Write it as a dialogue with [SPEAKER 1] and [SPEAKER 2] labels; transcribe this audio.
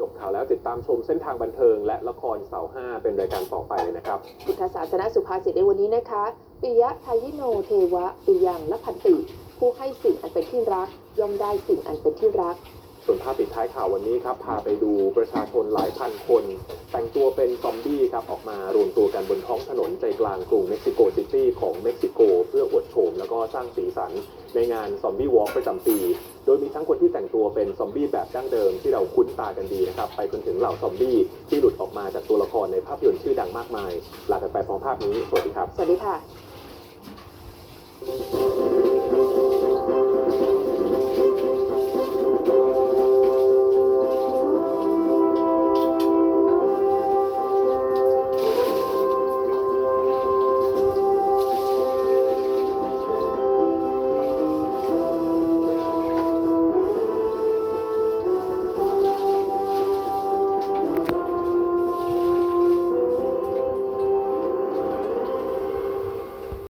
[SPEAKER 1] จบข่าวแล้วติดตามชมเส้นทางบันเทิง และละครเสาห้าเป็นรายการต่อไปเลยนะครับ
[SPEAKER 2] พุทธศาสนสุภาษิตในวันนี้นะคะปิยะทายิโนเทวะปิยังและพันติ ผู้ให้สิ่งอันเป็นที่รัก ย่อมได้สิ่งอันเป็นที่รัก
[SPEAKER 1] ส่วนภาพปิดท้ายข่าววันนี้ครับพาไปดูประชาชนหลายพันคน แต่งตัวเป็นซอมบี้ครับออกมารวมตัวกันบนท้องถนนใจกลางกรุงเม็กซิโกซิตี้ของเม็กซิโกเพื่ออวดโฉมแล้ว ก็สร้างสีสันในงานซอมบี้วอล์กประจำปี โดยมีทั้งคนที่แต่งตัวเป็นซอมบี้แบบดั้งเดิมที่เราคุ้นตากันดีนะครับ ไปจนถึงเหล่าซอมบี้ที่หลุดออกมาจากตัวละครในภาพยนตร์ชื่อดังมากมายลากันไปพร้อมภาพนี้ สวัสดีครับ
[SPEAKER 2] สวัสดีค่ะ